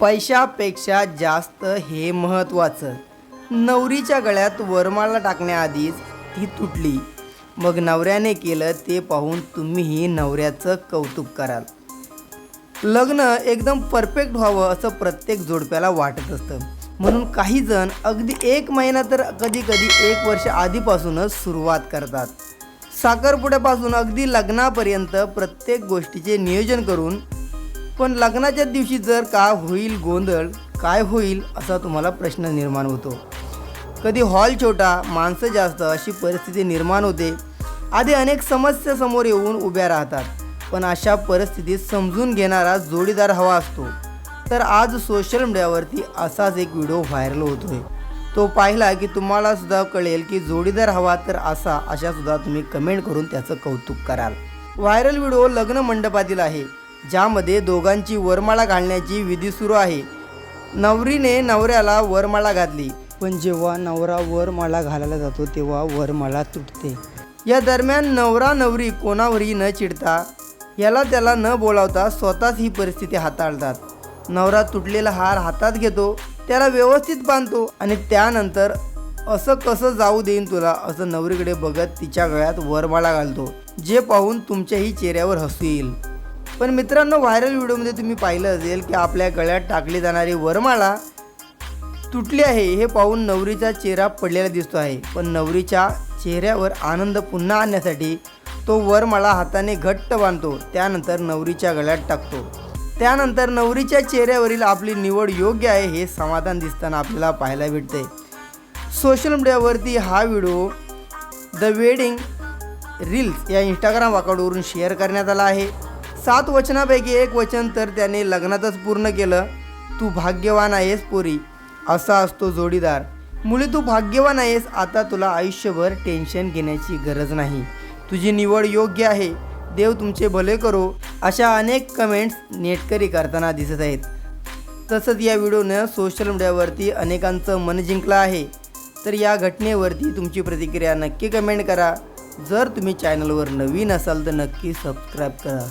पैशापेक्षा जास्त हे महत्त्वाचं. नवरीच्या गळ्यात वरमाळा टाकण्याआधीच ती तुटली. मग नवऱ्याने केलं ते पाहून तुम्हीही नवऱ्याचं कौतुक कराल. लग्न एकदम परफेक्ट व्हावं असं प्रत्येक जोडप्याला वाटत असतं. म्हणून काही जण अगदी एक महिना तर कधी कधी एक वर्ष आधीपासूनच सुरुवात करतात. साखरपुड्यापासून अगदी लग्नापर्यंत प्रत्येक गोष्टीचे नियोजन करून पण लग्नाच्या दिवशी जर का होईल गोंधळ काय होईल असा तुम्हाला प्रश्न निर्माण होतो. कधी हॉल छोटा माणसं जास्त अशी परिस्थिती निर्माण होते. आधी अनेक समस्या समोर येऊन उभ्या राहतात पण अशा परिस्थितीत समजून घेणारा जोडीदार हवा असतो. तर आज सोशल मीडियावरती असाच एक व्हिडिओ व्हायरल होतोय. तो पाहिला की तुम्हाला सुद्धा कळेल की जोडीदार हवा तर असा अशा सुद्धा तुम्ही कमेंट करून त्याचं कौतुक कराल. व्हायरल व्हिडिओ लग्न मंडपातील आहे. ज्यामध्ये दोघांची वरमाळा घालण्याची विधी सुरू आहे. नवरीने नवऱ्याला वरमाळा घातली. पण जेव्हा नवरा वरमाळा घालायला जातो तेव्हा वरमाळा तुटते. या दरम्यान नवरा नवरी कोणावरही न चिडता याला त्याला न बोलावता स्वतःच ही परिस्थिती हाताळतात. नवरा तुटलेला हार हातात घेतो त्याला व्यवस्थित बांधतो आणि त्यानंतर असं कसं जाऊ देईन तुला असं नवरीकडे बघत तिच्या गळ्यात वरमाळा घालतो जे पाहून तुमच्याही चेहऱ्यावर हसू येईल. पण मित्रांनो व्हायरल व्हिडिओमध्ये तुम्ही पाहिलं असेल की आपल्या गळ्यात टाकली जाणारी वरमाळा तुटली आहे. हे पाहून नवरीचा चेहरा पडलेला दिसतो आहे. पण नवरीच्या चेहऱ्यावर आनंद पुन्हा आणण्यासाठी तो वरमाळा हाताने घट्ट बांधतो. त्यानंतर नवरीच्या गळ्यात टाकतो. त्यानंतर नवरीच्या चेहऱ्यावरील आपली निवड योग्य आहे हे समाधान दिसताना आपल्याला पाहायला भेटते सोशल मीडियावरती हा व्हिडिओ द वेडिंग रील्स या इंस्टाग्राम अकाउंटवरून शेअर करण्यात आला आहे. सात वचनापैकी एक वचन तर त्याने लग्नातच पूर्ण केलं. तू भाग्यवान आहेस पोरी असा असतो जोडीदार. मुली तू भाग्यवान आहेस आता तुला आयुष्यभर टेन्शन घेण्याची गरज नाही. तुझी निवड योग्य आहे. देव तुमचे भले करो. अशा अनेक कमेंट्स नेटकरी करताना दिसत आहेत. तसंच या व्हिडिओनं सोशल मीडियावरती अनेकांचं मन जिंकलं आहे. तर या घटनेवरती तुमची प्रतिक्रिया नक्की कमेंट करा. जर तुम्ही चॅनलवर नवीन असाल तर नक्की सबस्क्राईब करा.